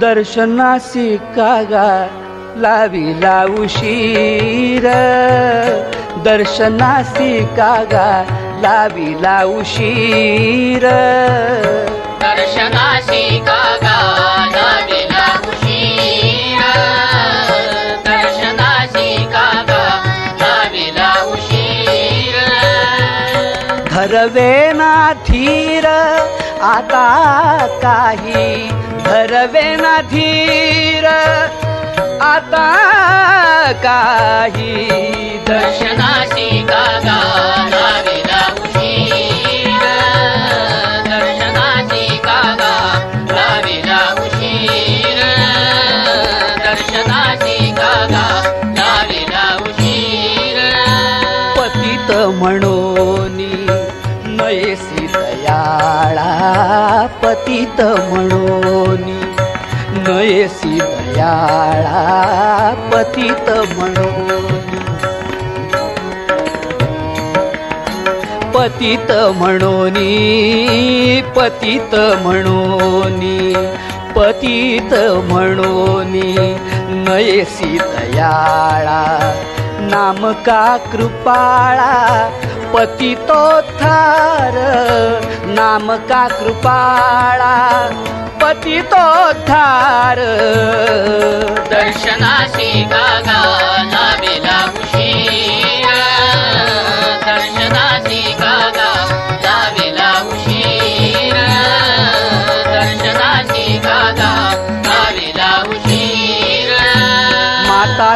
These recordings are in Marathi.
दर्शनासी कागा लाविला उशीर दर्शनासी कागा लाविला उशीर दर्शनाशी कागा लाविला उशीर दर्शनाशी कागा लाविला उशीर धरवेना धीर आता काही धरवेना धीर आता काही दर्शनाशी कागा दयाळा पतित म्हणून. नयसी दयाळा पतित म्हणून. पतित म्हणून पतित म्हणून. पतित म्हणून नयसी दयाळा नाम का कृपाळा? पतितोद्धार नाम का कृपाळा? पतितोद्धार दर्शनाशी गागाला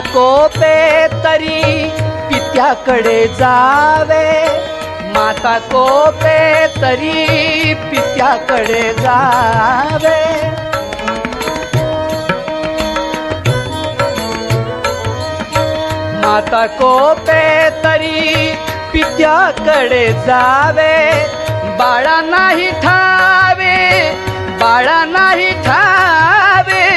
कोपे तरी पित्याकडे जावे. माता कोपे तरी पित्याकडे जावे. माता कोपे तरी पित्याकडे जावे. बाळा नाही ठावे बाळा नाही ठावे.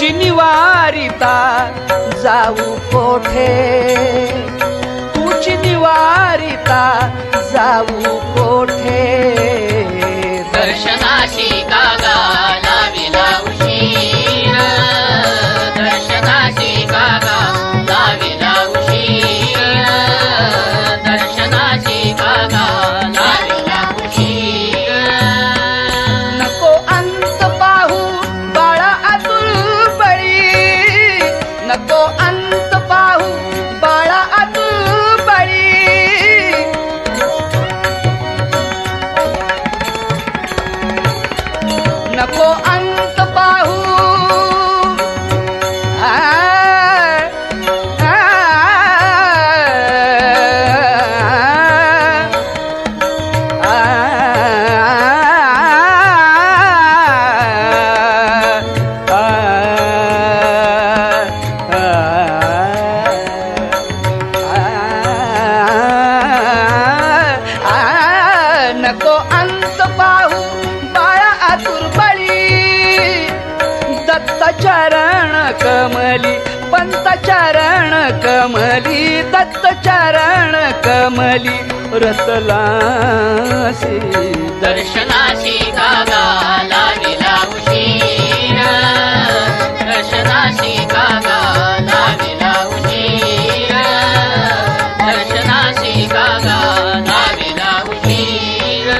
तुझी निवारिता जाऊ कोठे? तुझी निवारिता जाऊ कमली पंत चरण कमली दत्त चरण कमली रतलासी. दर्शनाशी कागा लाविला उशीर. दर्शनाशी कागा लाविला उशीर. दर्शनाशी कागा लाविला उशीर.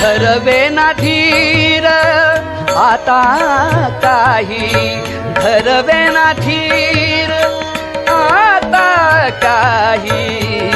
धरवे ना धीर आता काही धरवे ना धीर आता काही